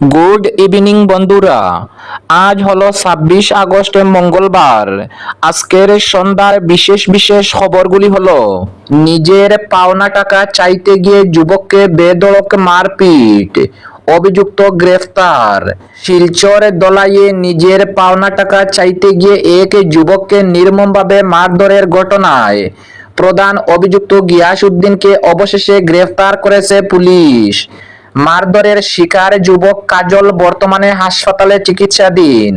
Good evening বন্ধুরা। আজ হলো ছাব্বিশ আগস্ট মঙ্গলবার। আজকের সন্ধ্যার বিশেষ বিশেষ খবরগুলি হলো, নিজের পাওনা টাকা চাইতে গিয়ে যুবককে বেদড়ক মারপিট, অভিযুক্ত গ্রেফতার। শিলচর দলাইয়ে নিজের পাওনা টাকা চাইতে গিয়ে এক যুবককে নির্মমভাবে মারধরের ঘটনায় প্রধান অভিযুক্ত গিয়াসউদ্দিনকে অবশেষে গ্রেফতার করেছে পুলিশ। মারধরের শিকার যুবক কাজল বর্তমানে হাসপাতালে চিকিৎসাধীন।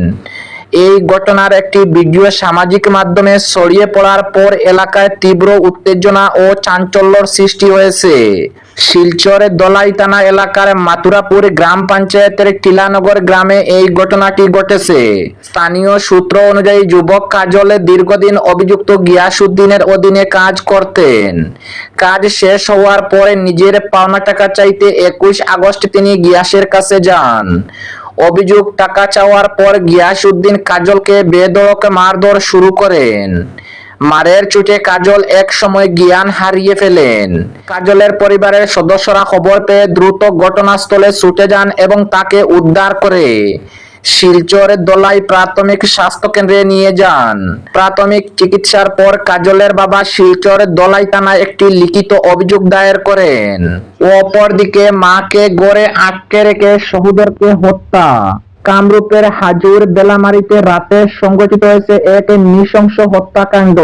এই ঘটনার একটি ভিডিও সামাজিক মাধ্যমে ছড়িয়ে পড়ার পর এলাকায় তীব্র উত্তেজনা ও চাঞ্চল্যর সৃষ্টি হয়েছে। শিলচরের দলাই থানা এলাকার মাতুরাপুর গ্রাম পঞ্চায়েতের টিলানগর গ্রামে এই ঘটনাটি ঘটেছে। স্থানীয় সূত্র অনুযায়ী যুবক কাজলে দীর্ঘদিন অভিযুক্ত গিয়াসউদ্দিনের অধীনে কাজ করতেন। কাজ শেষ হওয়ার পরে নিজের পাওনা টাকা চাইতে একুশ আগস্ট তিনি গিয়াসের কাছে যান। অভিযোগ টাকা চাওয়ার পর গিয়াসউদ্দিন কাজলকে বেদড়ক মারধর শুরু করেন। মারের চুটে কাজল এক সময় জ্ঞান হারিয়ে ফেলেন। কাজলের পরিবারের সদস্যরা খবর পেয়ে দ্রুত ঘটনাস্থলে ছুটে যান এবং তাকে উদ্ধার করে শিলচর দোলাই প্রাথমিক স্বাস্থ্য কেন্দ্রে নিয়ে যান। প্রাথমিক চিকিৎসার পর কাজলের বাবা শিলচর দোলাই থানায় একটি লিখিত অভিযোগ দায়ের করেন। অপরদিকে মাকে গড়ে আটকে রেখে শহুদেরকে হত্যা কামরূপের হাজুর বেলামারিতে রাতে সংগঠিত হয়েছে এক নৃশংস হত্যাকাণ্ড।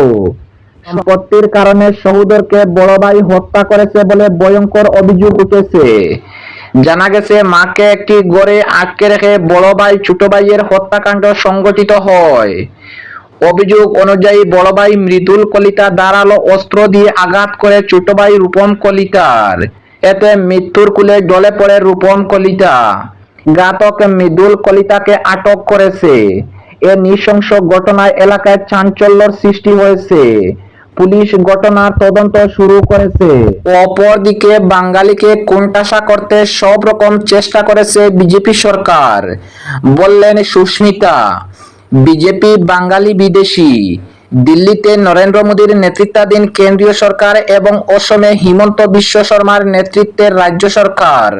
সম্পত্তির কারণে শহুদেরকে বড় ভাই হত্যা করেছে বলে ভয়ঙ্কর অভিযোগ উঠেছে। জানা গেছে, মাকে একটি গড়ে আটকে রেখে বড় ভাই ছোট ভাইয়ের হত্যাকাণ্ড সংগঠিত হয়। অভিযোগ অনুযায়ী বড় ভাই মৃদুল কলিতা ধারালো অস্ত্র দিয়ে আঘাত করে ছোট ভাই রূপম কলিতার। এতে মৃত্যুর কুলে জলে পড়ে রূপম কলিতা। ঘাতক মৃদুল কলিতাকে আটক করেছে। এ নৃশংস ঘটনায় এলাকায় চাঞ্চল্যর সৃষ্টি হয়েছে। পুলিশ ঘটনার তদন্ত শুরু করেছে। অপরদিকে বাঙালিকে কোণঠাসা করতে সব রকম চেষ্টা করেছে বিজেপি সরকার, বললেন সুস্মিতা। বিজেপি বাঙালি বিদেশি। দিল্লিতে নরেন্দ্র মোদীর নেতৃত্বাধীন কেন্দ্রীয় সরকার এবং অসমে হিমন্ত বিশ্ব শর্মার নেতৃত্বের রাজ্য সরকার।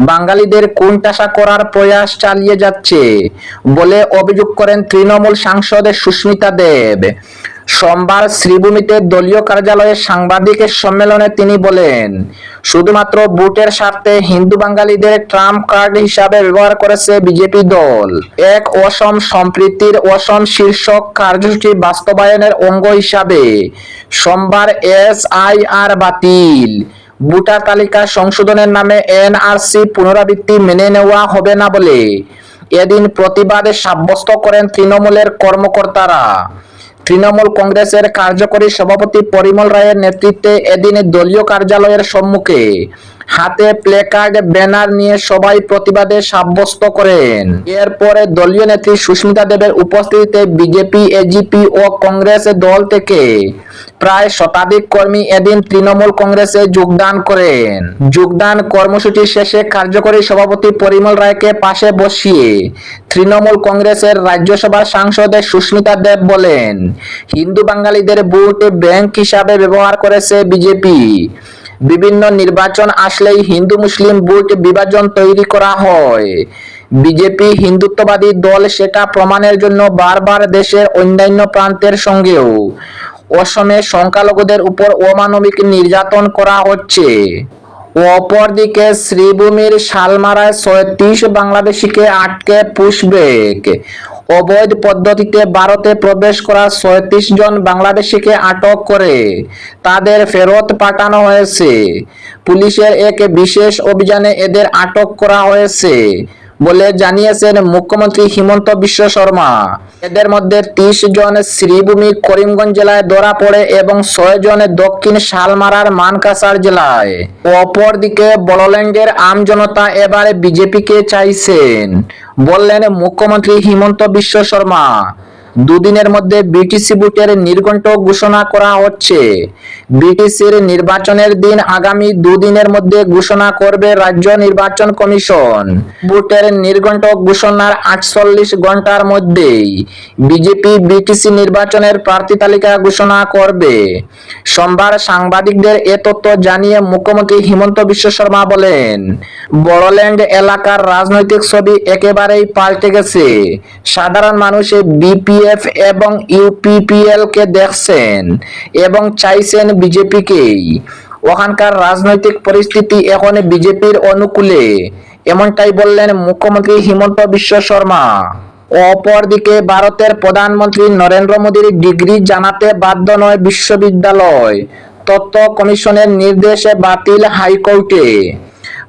বাঙালিদের কোণঠাসা করার প্রয়াস চালিয়ে যাচ্ছে বলে অভিযোগ করেন তৃণমূল সাংসদ সুস্মিতা দেব। সোমবার শ্রীভূমিতে দলীয় কার্যালয়ে সাংবাদিকের সম্মেলনে তিনি বলেন, শুধুমাত্র ভোটের স্বার্থে হিন্দু বাঙালিদের ট্রাম্প কার্ড হিসাবে ব্যবহার করেছে বিজেপি দল। এক অসম সম্প্রীতির অসম শীর্ষক কার্যসূচি বাস্তবায়নের অঙ্গ হিসাবে সোমবার এস আই আর বাতিল। ভোটার তালিকা সংশোধনের নামে এনআরসি পুনরাবৃত্তি মেনে নেওয়া হবে না বলে এদিন প্রতিবাদে সাব্যস্ত করেন তৃণমূলের কর্মকর্তারা। তৃণমূল কংগ্রেসের কার্যকরী সভাপতি পরিমল রায়ের নেতৃত্বে এদিন দলীয় কার্যালয়ের সম্মুখে হাতে প্লেকার্ড ব্যানার নিয়ে সবাই প্রতিবাদে সাব্যস্ত করেন। এরপরে দলীয় নেত্রী সুস্মিতা দেবের উপস্থিতিতে বিজেপি এজিপি ও কংগ্রেস দল থেকে প্রায় শতাধিক কর্মী এদিন তৃণমূল কংগ্রেসে যোগদান করেন। যোগদান কর্মসূচি শেষে কার্যকরী সভাপতি পরিমল রায়কে পাশে বসিয়ে তৃণমূল কংগ্রেসের রাজ্যসভার সাংসদ সুস্মিতা দেব বলেন, হিন্দু বাঙালিদের ভোট ব্যাংক হিসাবে ব্যবহার করেছে বিজেপি। বিভিন্ন নির্বাচন আসলেই হিন্দু মুসলিম ভোট বিভাজন তৈরি করা হয়। বিজেপি হিন্দুত্ববাদী দল সেটা প্রমাণের জন্য বারবার দেশের অন্যান্য প্রান্তের সঙ্গেও। অসমে সংখ্যালঘুদের উপর অমানবিক নির্যাতন করা হচ্ছে। অপরদিকে শ্রীভূমির শালমারায় ছয়ত্রিশ বাংলাদেশিকে আটকে পুশব্যাক। অবৈধ পদ্ধতিতে ভারতে প্রবেশ করা ছয়ত্রিশ জন বাংলাদেশিকে আটক করে। তাদের ফেরত পাঠানো হয়েছে। পুলিশের এক বিশেষ অভিযানে এদের আটক করা হয়েছে। বলে জানিয়েছেন মুখ্যমন্ত্রী হিমন্ত বিশ্ব শর্মা। এদের মধ্যে ত্রিশ জন শ্রীভূমি করিমগঞ্জ জেলায় ধরা পড়ে এবং ছয় জন দক্ষিণ শালমারার মানকাসার জেলায়। অপরদিকে বড়োল্যান্ডের আম জনতা এবারে বিজেপিকে চাইছেন, বললেন মুখ্যমন্ত্রী হিমন্ত বিশ্ব শর্মা। দুদিনের মধ্যে বিটিসি বুটের নির্ঘণ্ট ঘোষণা করা হচ্ছে। বিটিসির নির্বাচনের দিন আগামী দুদিনের মধ্যে ঘোষণা করবে রাজ্য নির্বাচন কমিশন। বুটের নির্ঘণ্ট ঘোষণার আটচল্লিশ ঘণ্টার মধ্যেই বিজেপি বিটিসি নির্বাচনের প্রার্থী তালিকা ঘোষণা করবে। সোমবার সাংবাদিকদের এ তথ্য জানিয়ে মুখ্যমন্ত্রী হিমন্ত বিশ্ব শর্মা বলেন, বড়োল্যান্ড এলাকার রাজনৈতিক ছবি একেবারেই পাল্টে গেছে। সাধারণ মানুষ বিপিএফ এবং ইউপিপিএল কে দেখছেন এবং চাইছেন বিজেপিকেই ওখানকার রাজনৈতিক পরিস্থিতি এখন বিজেপির অনুকূলে, এমনটাই বললেন মুখ্যমন্ত্রী হিমন্ত বিশ্ব শর্মা। অপরদিকে ভারতের প্রধানমন্ত্রী নরেন্দ্র মোদীর ডিগ্রি জানাতে বাধ্য নয় বিশ্ববিদ্যালয়। তথ্য কমিশনের নির্দেশে বাতিল হাইকোর্টে।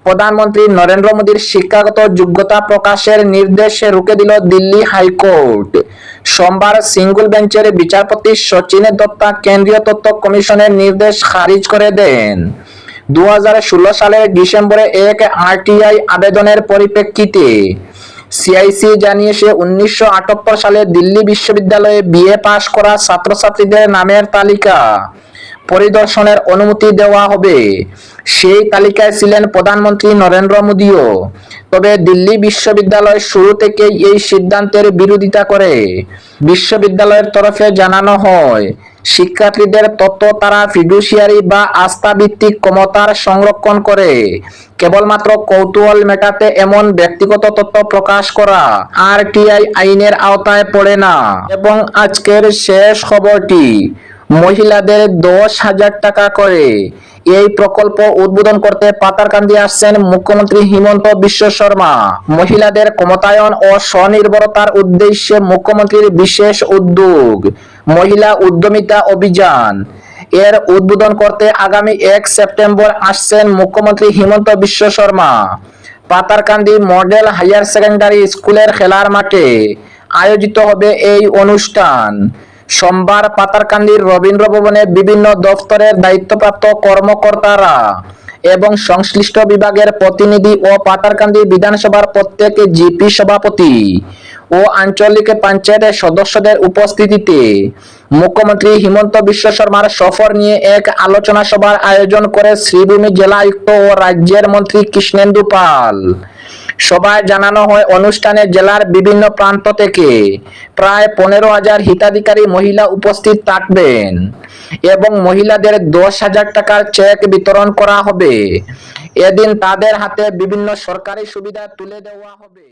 প্রধানমন্ত্রী নরেন্দ্র মোদীর শিক্ষাগত যোগ্যতা প্রকাশের নির্দেশে রুখে দিল দিল্লি হাইকোর্ট। সোমবার সিঙ্গল বেঞ্চের বিচারপতি সচিন দত্তা কেন্দ্রীয় তথ্য কমিশনের নির্দেশ খারিজ করে দেন। দু হাজার ষোলো সালের ডিসেম্বরে এক আরটিআই আবেদনের পরিপ্রেক্ষিতে সিআইসি জানিয়েছে, উনিশশো সালে দিল্লি বিশ্ববিদ্যালয়ে বিএ পাশ করা ছাত্রছাত্রীদের নামের তালিকা। পরিদর্শনের অনুমতি দেওয়া হবে। সেই তালিকায় ছিলেন প্রধানমন্ত্রী নরেন্দ্র মোদীও। তবে দিল্লি বিশ্ববিদ্যালয় শুরু থেকেই এই সিদ্ধান্তের বিরোধিতা করে। বিশ্ববিদ্যালয়ের তরফে জানানো হয়, শিক্ষার্থীদের তথ্য তারা ফিডুশিয়ারি বা আস্থা ভিত্তিক ক্ষমতার সংরক্ষণ করে। কেবলমাত্র কৌতূহল মেটাতে এমন ব্যক্তিগত তথ্য প্রকাশ করা আরটিআই আইনের আওতায় পড়ে না। এবং আজকের শেষ খবরটি মহিলাদের দশ হাজার টাকা করে। এই প্রকল্প উদ্বোধন করতে পাতারকান্দি আসছেন মুখ্যমন্ত্রী হিমন্ত বিশ্ব শর্মা। মহিলাদের ক্ষমতায়ন ও স্বনির্ভরতার উদ্দেশ্যে মুখ্যমন্ত্রীর বিশেষ উদ্যোগ, মহিলা উদ্যমিতা অভিযান। এর উদ্বোধন করতে আগামী এক সেপ্টেম্বর আসছেন মুখ্যমন্ত্রী Himanta Biswa Sarma. Patharkandi model higher secondary স্কুলের খেলার মাঠে আয়োজিত হবে এই অনুষ্ঠান। সোমবার পাতারকান্দির রবীন্দ্র ভবনে বিভিন্ন দফতরের দায়িত্বপ্রাপ্ত কর্মকর্তারা এবং সংশ্লিষ্ট বিভাগের প্রতিনিধি ও পাতারকান্দি বিধানসভার প্রত্যেক জিপি সভাপতি ও আঞ্চলিক পঞ্চায়েতের সদস্যদের উপস্থিতিতে মুখ্যমন্ত্রী হিমন্ত বিশ্ব শর্মার সফর নিয়ে এক আলোচনা সভার আয়োজন করে শ্রীভূমি জেলা আয়ুক্ত ও রাজ্যের মন্ত্রী কৃষ্ণেন্দু পাল। সভায় জানানো হয়, অনুষ্ঠানে জেলার বিভিন্ন প্রান্ত থেকে প্রায় পনেরো হাজার হিতাধিকারী মহিলা উপস্থিত থাকবেন এবং মহিলাদের দশ হাজার টাকার চেক বিতরণ করা হবে। এদিন তাদের হাতে বিভিন্ন সরকারি সুবিধা তুলে দেওয়া হবে।